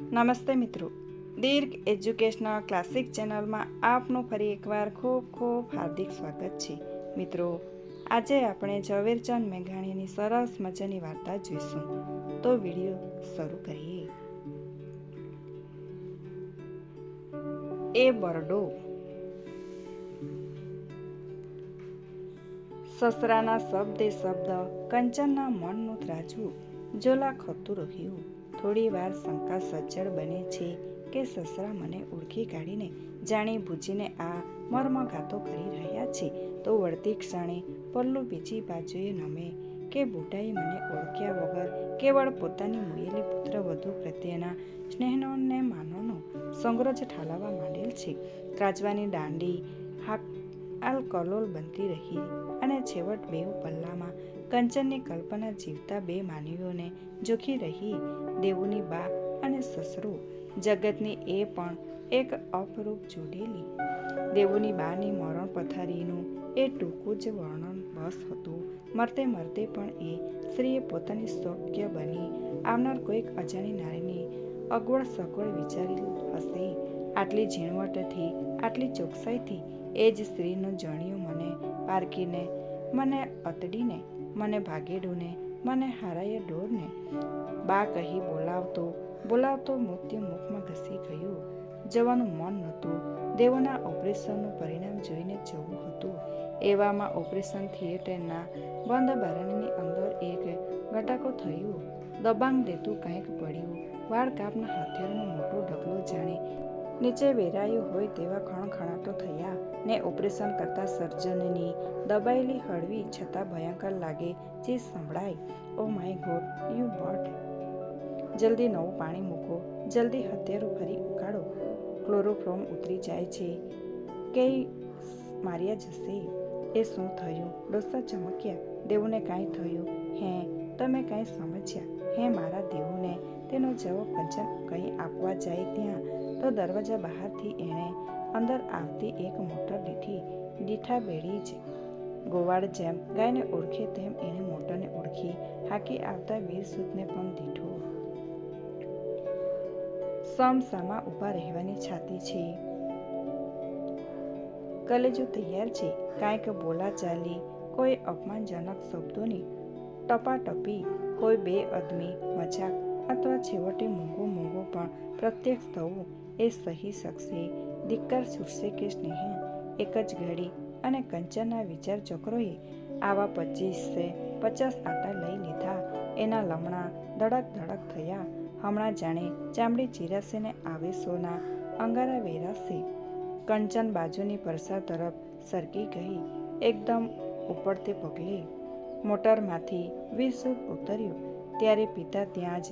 નમસ્તે મિત્રો. દીર્ઘ educational classic ચેનલમાં આપનું ફરી એકવાર ખૂબ ખૂબ હાર્દિક સ્વાગત છે. મિત્રો, આજે આપણે ઝવેરચંદ મેઘાણીની સરસ મજાની વાર્તા જોઈશું. તો વીડિયો શરૂ કરીએ. એ બરડો. સસરાના શબ્દે શબ્દ કંચનના મનનું ત્રાજવું જોલા ખતું રહ્યું. થોડી વાર શંકા સજ્જડ બને છે કે સસરા મને ઓળખી કાઢીને જાણી બૂજીને આ મર્મઘાતો કરી રહ્યા છે. તો વળતી ક્ષણે પલ્લું બીજી બાજુએ નમે કે બુટાઈ મને ઓળખ્યા વગર કેવળ પોતાની મુયેલી પુત્ર વધુ પ્રત્યેના સ્નેહનો ને માનોનો સંગ્રહ ઠાલવવા માંડેલ છે. કાચવાની દાંડી હાક આલ કલોલ બનતી રહી અને છેવટ બેઉ પલ્લામાં કંચનની કલ્પના જીવતા બે માનવીઓને જોખી રહી દેવુની બા અને સસરો જગતની એ પણ એક અપરૂપ જોડેલી. દેવુની બાની મરણ પથારીનું એ ટૂંકું જ વર્ણન બસ હતું. મરતે મરતે પણ એ સ્ત્રીએ પોતાની શોક્ય બની આવનાર કોઈક અજાણી નારીની અગવડ સગવડ વિચારી હશે. આટલી ઝીણવટથી, આટલી ચોકસાઈથી એ જ સ્ત્રીનું જણિયું મને પારકીને મને અતડીને, મને ભાગેડુને મને હારાએ ડોરને બા કહી બોલાવતો બોલાવતો મૃત્યુ મુખમાં ઘસી ગયું. જવાનું મન નહોતું. દેવોના ઓપરેશનનું પરિણામ જોઈને જવું હતું. એવામાં ઓપરેશન થિયેટરના બંધ બારણની અંદર એક ગટાકો થયું. દબાણ દેતું કંઈક પડ્યું. વાળ કાપના હથિયારનો મોટો ઢગલો જાણે નીચે વેરાયું હોય તેવા ખણખણાટો થયા ને ઓપરેશન કરતા સર્જનની દબાયેલી હળવી છતાં ભયંકર લાગે જે સંભળાય. Oh my god you but જલ્દી નવું પાણી મૂકો. જલ્દી હથિયારો ફરી ઉકાળો ક્લોરોફ્રોમ ઉતરી જાય છે. કે માર્યા જશે? એ શું થયું? ડોસા ચમક્યા. દેવુને કાંઈ થયું? હે, તમે કાંઈ સમજ્યા? હે મારા દેવુને. તેનો જવાબ કંચન કંઈ આપવા જાય ત્યાં તો દરવાજા બહારથી એણે અંદર આવતી એક મોટર દીઠી દીઠા બેડી જ ગોવાળ જેમ ગાયને ઓળખે તેમ એણે મોટરને ઓળખી હાકી આવતા વીર સૂતને પણ દીઠો. સમસામાં ઊભા રહેવાની છાતી છે. કલેજો તૈયાર છે. કાંઈક બોલા ચાલી કોઈ અપમાનજનક શબ્દોની ટપાટપી, કોઈ બે અદમી મજાક અથવા છેવટે મૂંગું મૂંગું પણ પ્રત્યક્ષ થવું એ સહી શકશે દીકર છૂટશે કે સ્નેહ એક જ ઘડી અને કંચનના વિચાર છોકરોએ આવા પચીસે પચાસ આટા લઈ લીધા. એના લમણા ધડક ધડક થયા. હમણાં જાણે ચામડી ચીરાશે ને આવેશોના અંગારા વેરાશે. કંચન બાજુની પરસા તરફ સરકી ગઈ. એકદમ ઉપડતે પગલે મોટરમાંથી વીરસુદ ઉતર્યું. ત્યારે પિતા ત્યાં જ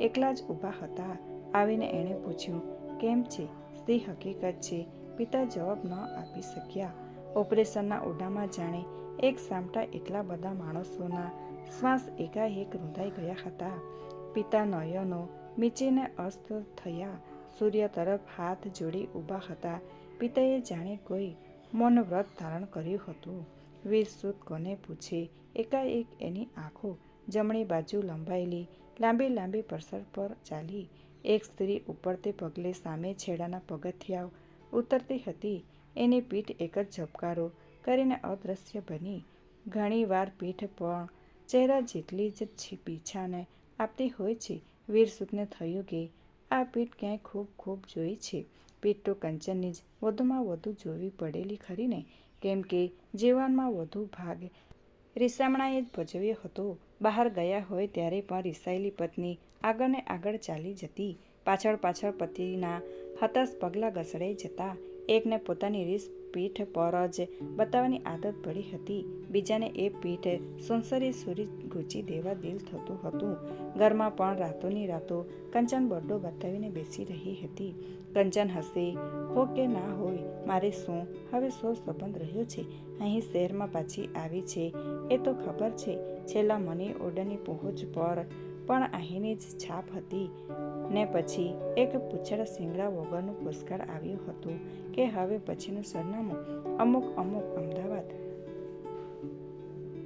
એકલા જ ઊભા હતા. આવીને એણે પૂછ્યું, કેમ છે? તે હકીકત છે. પિતા જવાબ ન આપી શક્યા. ઓપરેશનના ઓરડામાં જાણે એક સામટા એટલા બધા માણસોના શ્વાસ એકાએક રૂંધાઈ ગયા હતા. પિતા નયનો, મીચીને અસ્ત થયા. સૂર્ય તરફ હાથ જોડી ઊભા હતા. પિતાએ જાણે કોઈ મૌન વ્રત ધારણ કર્યું હતું. વીરસુત કોને પૂછે? એકાએક એની આંખો જમણી બાજુ લંબાયેલી, લાંબી લાંબી પરસર પર ચાલી. એક સ્ત્રી ઉપરતે પગલે સામે છેડાના પગથિયાઓ ઉતરતી હતી. એની પીઠ એક જ ઝબકારો કરીને અદૃશ્ય બની. ઘણીવાર પીઠ પણ ચહેરા જેટલી જ પીછાને આપતી હોય છે. વીરસુદને થયું કે આ પીઠ ક્યાંય ખૂબ ખૂબ જોઈ છે. પીઠ તો કંચનની જ વધુમાં વધુ જોવી પડેલી ખરીને કેમ કે જીવનમાં વધુ ભાગ રીસામણાએ જ ભજવ્યો હતો. બહાર ગયા હોય ત્યારે પણ રીસાયેલી પત્ની આગળને આગળ ચાલી જતી. પાછળ પાછળ પતિના હતાશ પગલાં ઘસડાઈ જતા. એકને પોતાની રીસ પીઠ પર જ બતાવવાની આદત પડી હતી. બીજાને એ પીઠ સંસારી સુરી ગૂંચી દેવા દિલ થતું હતું. ઘરમાં પણ રાતોની રાતો કંચન બરડો બતાવીને બેસી રહી હતી. કંચન હસે, હો કે ના હોય, મારે શું? હવે સો સંબંધ રહ્યો છે? અહીં શહેરમાં પાછી આવી છે. એ તો ખબર છે, છેલ્લા મની ઓર્ડરની પહોંચ પર પણ અહીંની જ છાપ હતી. ને પછી એક પૂછડ સિંગડા વગરનું પુષ્કળ આવ્યું હતું કે હવે પછીનું સરનામું અમુક અમુક અમદાવાદ.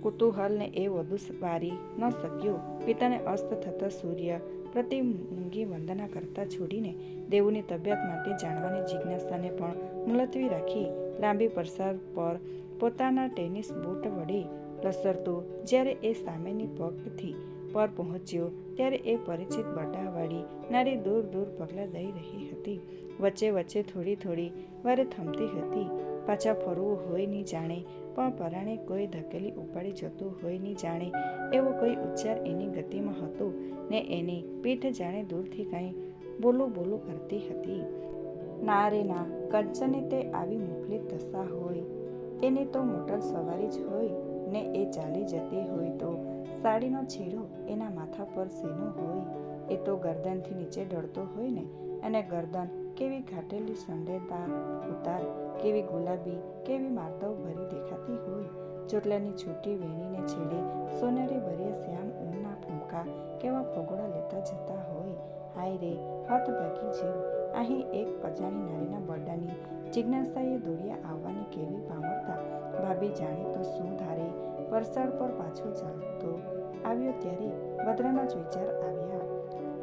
કુતૂહલને એ વધુ વારી ન શક્યું. પિતાને અસ્ત થતા સૂર્ય પ્રતિ મૂંગી વંદના કરતા છોડીને દેવુની તબિયત માટે જાણવાની જિજ્ઞાસાને પણ મુલતવી રાખી. લાંબી પરસાર પર પોતાના ટેનિસ બૂટ વડે લસરતો જ્યારે એ સામેની પગથી પર પહોંચ્યો ત્યારે એ પરિચિત બટાવાળી નારી દૂર દૂર પગલાં દઈ રહી હતી. વચ્ચે વચ્ચે થોડી થોડી વારે થમતી હતી. પાછા ફરવું હોય નહીં જાણે, પણ પરાણે કોઈ ધકેલી ઉપાડી જતું હોય નહીં જાણે એવો કોઈ ઉચ્ચાર એની ગતિમાં હતો ને એની પીઠ જાણે દૂરથી કાંઈ બોલું બોલું કરતી હતી. ના રે ના, કંચને તે આવી મુફલી દશા હોય. એની તો મોટર સવારી જ હોય. ને એ ચાલી જતી હોય તો સાડીનો છેડો એના માથા પર સેનો હોય, એ તો ગરદનથી નીચે ઢળતો હોય ને, અને ગરદન કેવી ઘાટેલી સંડેદાર ઉતાર, કેવી ગુલાબી, કેવી માર્તવ ભરી દેખાતી હોય. ચોટલાની છૂટી વેણીને છેડે સોનેરી ભર્યા શ્યામ ઊનના ફૂમકા કેવા ફગોડા લેતા જતા હોય. હાય રે, હાથ ભાગી જીવ અહીં એક અજાણી નારીના બરડાની જિજ્ઞાસાએ દોડ્યા આવવાની કેવી પામરતા ભાભી જાણે તો શું ધારે? વરસાદ પર પાછો ચાલતો આવ્યો ત્યારે ભદ્રાના જ વિચાર આવ્યા.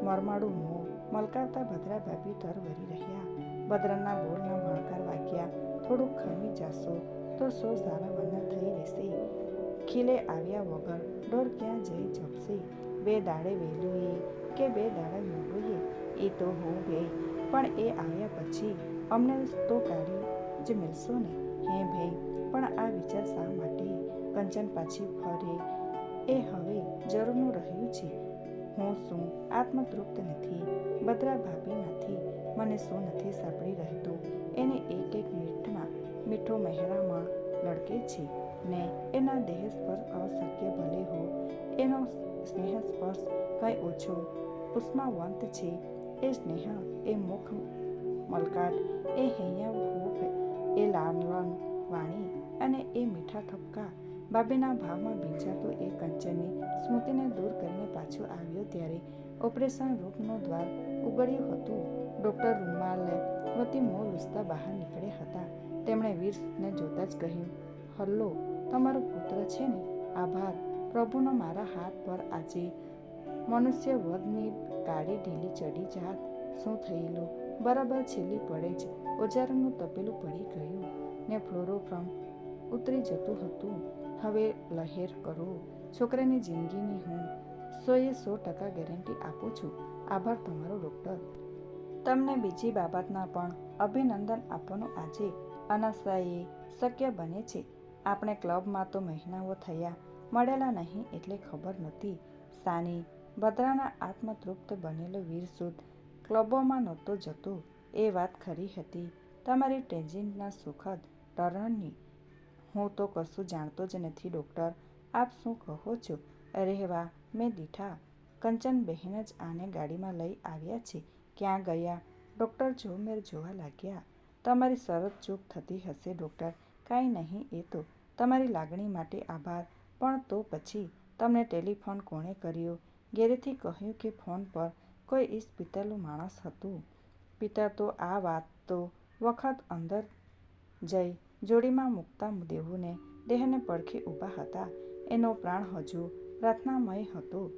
મરમાડું મોં મલકાવતા ભદ્રા ભાભી તર વરી રહ્યા. ભદ્રાના બોલના ભણકાર વાગ્યા. થોડુંક ખમી જશો તો સો સારા વંદન થઈ રહેશે. ખીલે આવ્યા વગર ડોર ક્યાં જઈ જપશે બે દાડે વહેલું કે બે દાડે મોડું એ તો હું ગઈ પણ એ આવ્યા પછી અમને તો કાઢી જ મળશો ને? હે ભાઈ પણ આ વિચાર શા માટે? કંચન પાછી ફરે. એ હવે જરૂરનું રહ્યું છે. હું શું આત્મતૃપ્ત નથી? બદરા ભાભીમાંથી મને શું નથી સાંભળી રહેતું? એને એક એક મિનિટમાં મીઠો મહેરામણ લડકે છે. ને એના દેહ સ્પર્શ અશક્ય ભલે હો, એનો સ્નેહ સ્પર્શ કંઈ ઓછો ઉષ્માવંત છે. એ સ્નેહ, એ મુખ મલકાટ, એ હૈયા હો એ લાલન વાણી અને એ મીઠા ઠપકા બાબેના ભાવમાં ભીંજાતો એ કંચનની સ્મૃતિને દૂર કરીને પાછો આવ્યો ત્યારે ઓપરેશન રૂમનું દ્વાર ઉગડ્યું હતું. ડૉક્ટર રૂમાલે વતી મોં લૂસતા બહાર નીકળ્યા હતા. તેમણે વીરને જોતા જ કહ્યું, હલ્લો, તમારો પુત્ર છે ને? આભાર. પ્રભુનો મારા હાથ પર આજે મનુષ્ય વધની કાળી ઢીલી ચડી જાત. શું થયેલું? બરાબર, છેલ્લી પડે જ. ઓજારનું તપેલું પડી ગયું. ને ફ્લોરોફ્રમ ઉતરી જતું હતું. હવે લહેર કરો. છોકરાની જિંદગીની હું સોએ સો ટકા ગેરંટી આપું છું. આભાર તમારો, ડૉક્ટર. તમને બીજી બાબતના પણ અભિનંદન આપવાનું આજે અનાશાએ શક્ય બને છે. આપણે ક્લબમાં તો મહિનાઓ થયા, મળેલા નહીં એટલે ખબર નહોતી સાની ભદ્રાના આત્મતૃપ્ત બનેલો વીરસુદ ક્લબોમાં નહોતો જતો. એ વાત ખરી હતી. તમારી ટેન્જિનના સુખદ ટરણની હું તો કશું જાણતો જ નથી, ડૉક્ટર. આપ શું કહો છો? અરે મેં દીઠા. કંચન બહેન જ આને ગાડીમાં લઈ આવ્યા છે. ક્યાં ગયા? ડૉક્ટર જોમેર જોવા લાગ્યા. તમારી શરત ચૂક થતી હશે, ડૉક્ટર. કાંઈ નહીં, એ તો. તમારી લાગણી માટે આભાર. પણ તો પછી તમને ટેલિફોન કોણે કર્યો? ઘેરેથી કહ્યું કે ફોન પર કોઈ ઈસ માણસ હતું. પિતા તો આ વાત તો વખત અંદર જઈ જોડીમાં મૂકતા દેવુને દેહને પડખે ઊભા હતા. એનો પ્રાણ હજુ પ્રાર્થનામય હતો.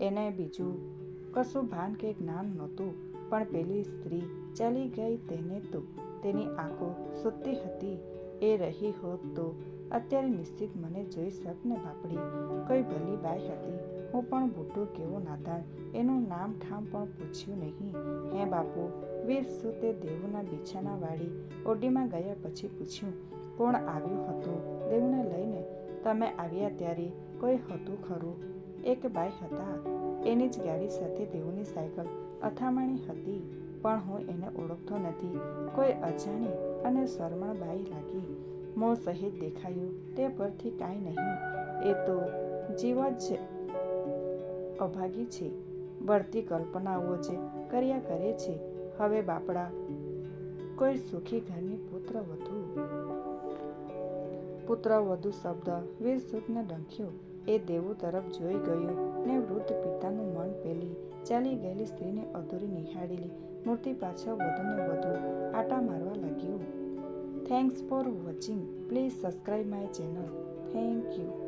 એને બીજું કશું ભાન કે જ્ઞાન નહોતું, પણ પેલી સ્ત્રી ચાલી ગઈ તેને તો તેની આંખો સૂતી હતી. એ રહી હોત તો અત્યારે નિશ્ચિત મને જોઈ શકને બાપડી. કોઈ ભલી બાઈ હતી. હું પણ બુઢો કેવો નાદાન એનું નામ ઠામ પણ પૂછ્યું નહીં. હે બાપુ, વીર સુતે દેવુના બિછાના વાળી ઓડીમાં ગયા પછી પૂછ્યું, કોણ આવ્યું હતું? દેવને લઈને, તમે આવ્યા ત્યારે કોઈ હતું ખરું? એક બાઈ હતા. એની જ ગાડી સાથે દેવની સાયકલ અથામણી હતી, પણ હું એને ઓળખતો નથી. કોઈ અજાણી અને શરમણ બાઈ લાગી. મોં સહિત દેખાયું, તે પરથી કાંઈ નહીં. એ તો જીવ જ અભાગી છે. બળતી કલ્પનાઓ જે કર્યા કરે છે. હવે બાપડા, કોઈ સુખી ઘરની પુત્ર વધુ. પુત્ર વધુ શબ્દ વીર સુખને ડંખ્યો. એ દેવું તરફ જોઈ ગયું ને વૃદ્ધ પિતાનું મન પેલી ચાલી ગયેલી સ્ત્રીને અધૂરી નિહાળેલી. મૂર્તિ પાછળ વધુને વધુ આટા મારવા લાગ્યું. Thanks for watching please subscribe my channel thank you